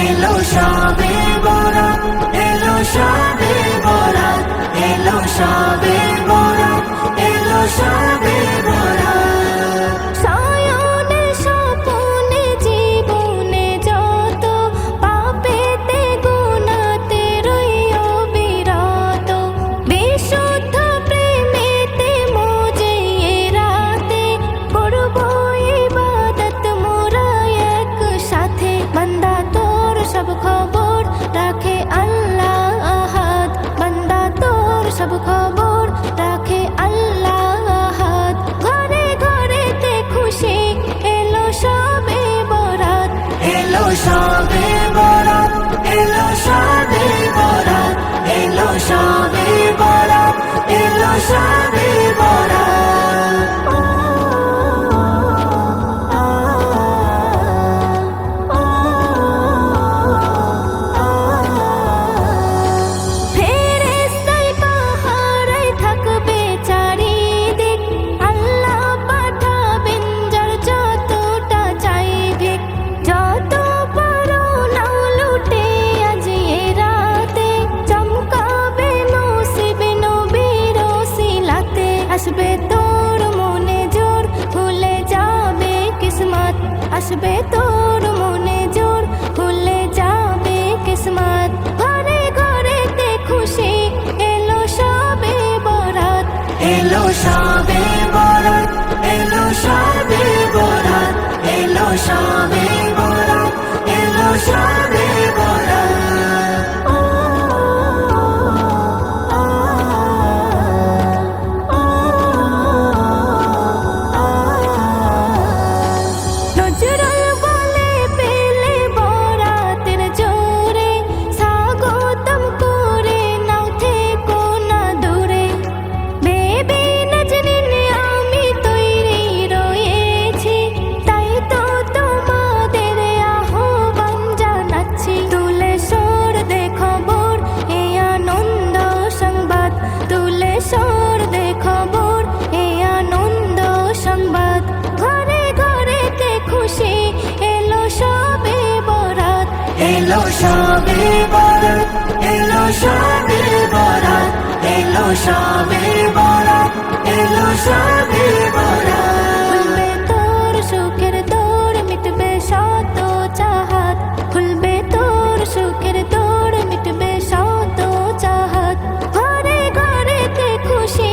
এলো সবে বরাত এলো সবে বরাত এলো সবে বরাত এলো সবে বরাত আসবে তোর মনে জোর, ভুলে যাবে কিসমত। ঘরে ঘরে তে খুশি, এলো সবে বরাত। এলো সবে বরাত, এলো সবে বরাত, এলো সবে বরাত, এলো সবে সবে বরাত এলো সবে বরাত এলো সবে বরাত এলো সবে বরাত তোর সুখের তোর মিটবে শত চাহাত। খুলবে তোর সুখের তোর মিটবে শত চাহাত। ঘরে ঘরেতে খুশি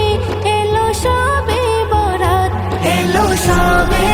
এলো সবে বরাত এলো সবে